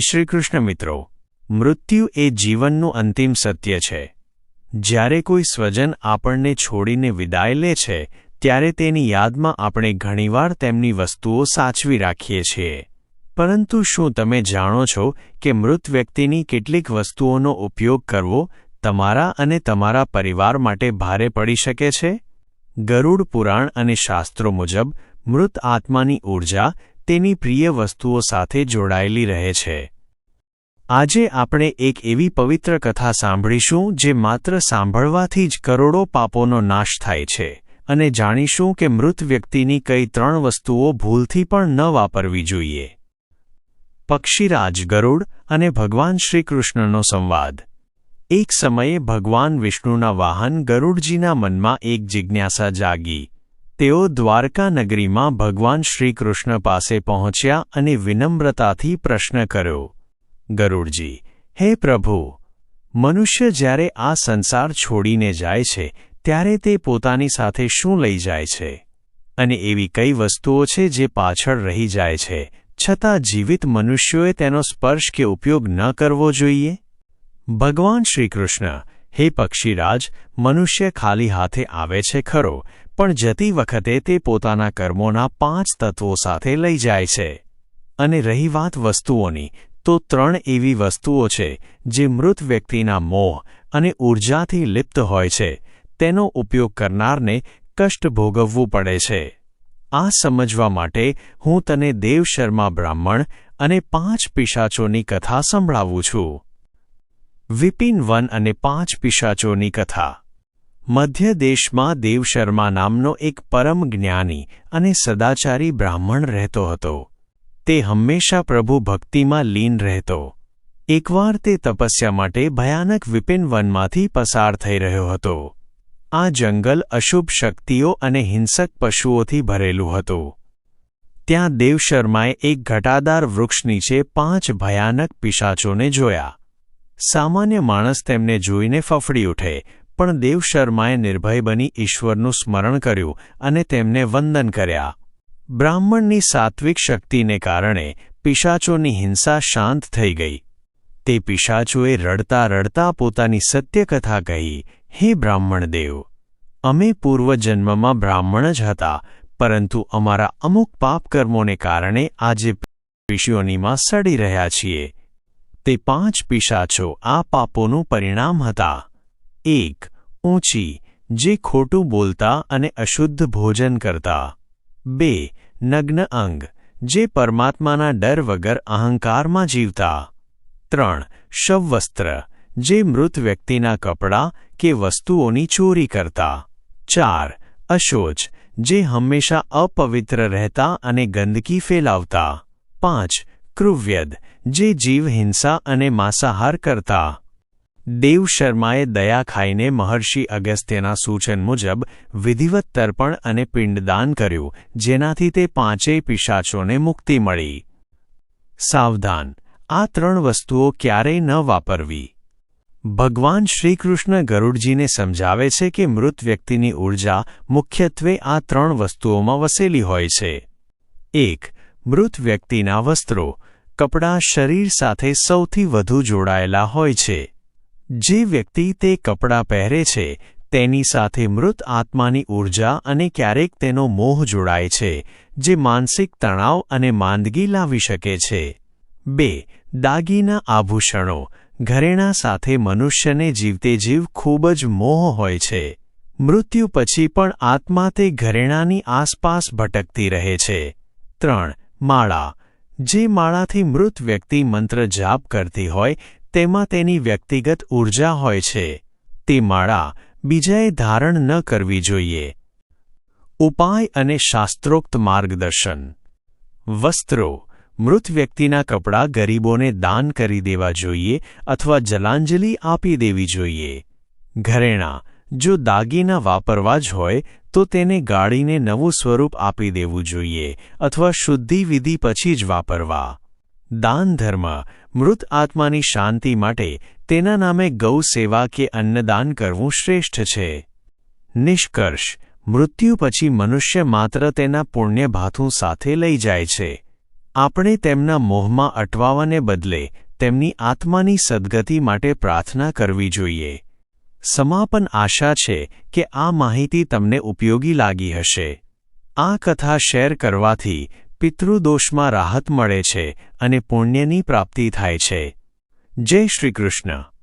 શ્રી કૃષ્ણ મિત્રો, મૃત્યુ એ જીવનનું અંતિમ સત્ય છે. જ્યારે કોઈ સ્વજન આપણને છોડીને વિદાય લે છે, ત્યારે તેની યાદમાં આપણે ઘણીવાર તેમની વસ્તુઓ સાચવી રાખીએ છીએ. પરંતુ શું તમે જાણો છો કે મૃત વ્યક્તિની કેટલીક વસ્તુઓનો ઉપયોગ કરવો તમારા અને તમારા પરિવાર માટે ભારે પડી શકે છે? ગરુડ પુરાણ અને શાસ્ત્રો મુજબ, મૃત આત્માની ઊર્જા તેની પ્રિય વસ્તુઓ સાથે જોડાયેલી રહે છે. આજે આપણે એક એવી પવિત્ર કથા સાંભળીશું જે માત્ર સાંભળવાથી જ કરોડો પાપોનો નાશ થાય છે અને જાણીશું કે મૃત વ્યક્તિની કઈ ત્રણ વસ્તુઓ ભૂલથી પણ ન વાપરવી જોઈએ. પક્ષીરાજ ગરુડ અને ભગવાન શ્રીકૃષ્ણનો સંવાદ. એક સમયે ભગવાન વિષ્ણુના વાહન ગરુડજીના મનમાં એક જિજ્ઞાસા જાગી. તેઓ દ્વારકા નગરીમાં ભગવાન શ્રીકૃષ્ણ પાસે પહોંચ્યા અને વિનમ્રતાથી પ્રશ્ન કર્યો, ગરુડજી, હે પ્રભુ, મનુષ્ય જ્યારે આ સંસાર છોડીને જાય છે, ત્યારે તે પોતાની સાથે શું લઈ જાય છે? અને એવી કઈ વસ્તુઓ છે જે પાછળ રહી જાય છે, છતાં જીવિત મનુષ્યોએ તેનો સ્પર્શ કે ઉપયોગ ન કરવો જોઈએ? ભગવાન શ્રીકૃષ્ણ, હે પક્ષીરાજ, મનુષ્ય ખાલી હાથે આવે છે ખરો પણ જતી વખતે તે પોતાના કર્મોના પાંચ તત્વો સાથે લઈ જાય છે. અને રહી વાત વસ્તુઓની, તો ત્રણ એવી વસ્તુઓ છે, જે મૃત વ્યક્તિના મોહ અને ઊર્જાથી લિપ્ત હોય છે. તેનો ઉપયોગ કરનારને કષ્ટ ભોગવવું પડે છે. આ સમજવા માટે હું તને દેવશર્મા બ્રાહ્મણ અને પાંચ પિશાચોની કથા સંભળાવું છું. વિપિન વન અને પાંચ પિશાચોની કથા. મધ્ય દેશમાં દેવશર્મા નામનો એક પરમ જ્ઞાની અને સદાચારી બ્રાહ્મણ રહેતો હતો. તે હંમેશા પ્રભુ ભક્તિમાં લીન રહેતો. એકવાર તે તપસ્યા માટે ભયાનક વિપિન વનમાંથી પસાર થઈ રહ્યો હતો. આ જંગલ અશુભ શક્તિઓ અને હિંસક પશુઓથી ભરેલું હતું. ત્યાં દેવશર્માએ એક ઘટાદાર વૃક્ષ નીચે પાંચ ભયાનક પિશાચોને જોયા. સામાન્ય માણસ તેમને જોઈને ફફડી ઉઠે પણ દેવશર્માએ નિર્ભય બની ઈશ્વરનું સ્મરણ કર્યું અને તેમને વંદન કર્યા. બ્રાહ્મણની સાત્વિક શક્તિને કારણે પિશાચોની હિંસા શાંત થઈ ગઈ. તે પિશાચોએ રડતા રડતા પોતાની સત્યકથા કહી, હે બ્રાહ્મણ દેવ, અમે પૂર્વજન્મમાં બ્રાહ્મણ જ હતા, પરંતુ અમારા અમુક પાપકર્મોને કારણે આજે પિશીઓનીમાં સડી રહ્યા છીએ. તે પાંચ પિશાચો આ પાપોનું પરિણામ હતા. એક ઊંચી જે ખોટું બોલતા અને અશુદ્ધ ભોજન કરતા બે નગ્ન અંગ જે પરમાત્માના ડર વગર અહંકારમાં જીવતા ત્રણ શવવસ્ત્ર જે મૃત વ્યક્તિના કપડાં કે વસ્તુઓની ચોરી કરતા ચાર અશોચ જે હંમેશા અપવિત્ર રહેતા અને ગંદકી ફેલાવતા પાંચ ક્રુવ્યદ જે જીવ હિંસા અને માંસાહાર કરતા દેવ શર્માએ દયા ખાઈને મહર્ષિ અગસ્ત્યના સૂચન મુજબ વિધિવત તર્પણ અને પિંડદાન કર્યું, જેનાથી તે પાંચેય પિશાચોને મુક્તિ મળી. સાવધાન, આ ત્રણ વસ્તુઓ ક્યારેય ન વાપરવી. ભગવાન શ્રીકૃષ્ણ ગરુડજીને સમજાવે છે કે મૃત વ્યક્તિની ઊર્જા મુખ્યત્વે આ ત્રણ વસ્તુઓમાં વસેલી હોય છે. એક, મૃત વ્યક્તિના વસ્ત્રો, કપડાં શરીર સાથે સૌથી વધુ જોડાયેલા હોય છે. જે વ્યક્તિ તે કપડાં પહેરે છે, તેની સાથે મૃત આત્માની ઊર્જા અને ક્યારેક તેનો મોહ જોડાય છે, જે માનસિક તણાવ અને માંદગી લાવી શકે છે. બે, દાગીના આભૂષણો. ઘરેણા સાથે મનુષ્યને જીવતે જીવ ખૂબ જ મોહ હોય છે. મૃત્યુ પછી પણ આત્મા તે ઘરેણાની આસપાસ ભટકતી રહે છે. ત્રણ, માળા. જે માળાથી મૃત વ્યક્તિ મંત્ર જાપ કરતી હોય તેમાં તેની વ્યક્તિગત ઊર્જા હોય છે. તે માળા બીજાએ ધારણ ન કરવી જોઈએ. ઉપાય અને શાસ્ત્રોક્ત માર્ગદર્શન. વસ્ત્રો. મૃત વ્યક્તિના કપડાં ગરીબોને દાન કરી દેવા જોઈએ અથવા જલાંજલિ આપી દેવી જોઈએ. ઘરેણાં. જો દાગીના વાપરવા જ હોય, તો તેને ગાળીને નવું સ્વરૂપ આપી દેવું જોઈએ અથવા શુદ્ધિ વિધિ પછી જ વાપરવા. દાન ધર્મ મૃત આત્માની શાંતિ માટે તેના નામે ગૌ સેવા કે અન્નદાન કરવું શ્રેષ્ઠ છે. નિષ્કર્ષ, મૃત્યુ પછી મનુષ્ય માત્ર તેના પુણ્યભાથું સાથે લઈ જાય છે. આપણે તેમના મોહમાં અટવાવાને બદલે તેમની આત્માની સદ્ગતિ માટે પ્રાર્થના કરવી જોઈએ. સમાપન આશા છે કે આ માહિતી તમને ઉપયોગી લાગી હશે. આ કથા શેર કરવાથી પિતૃદોષમાં રાહત મળે છે અને પુણ્યની પ્રાપ્તિ થાય છે. જય શ્રી કૃષ્ણ.